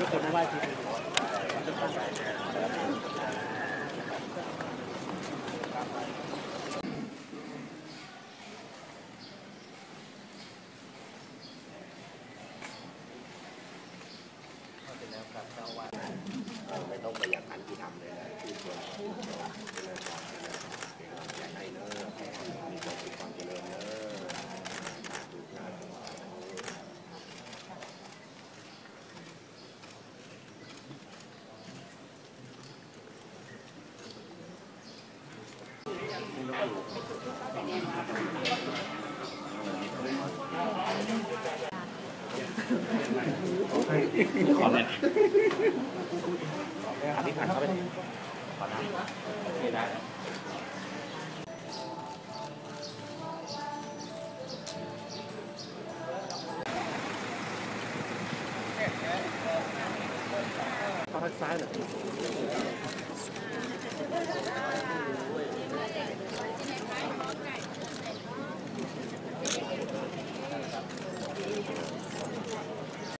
ยอคนมาไหว้ทีไม่ต้องไปอยากอันที่ทำเลยนะที่ควรเจริญพรเจริญพรเป็นกำลังใจให้เนอะมีความสุขความเจริญเนอะดูหน้าดู ขอเลยอธิษฐานเข้าไปขอนะโอเคได้เข้าทางซ้ายหน่อย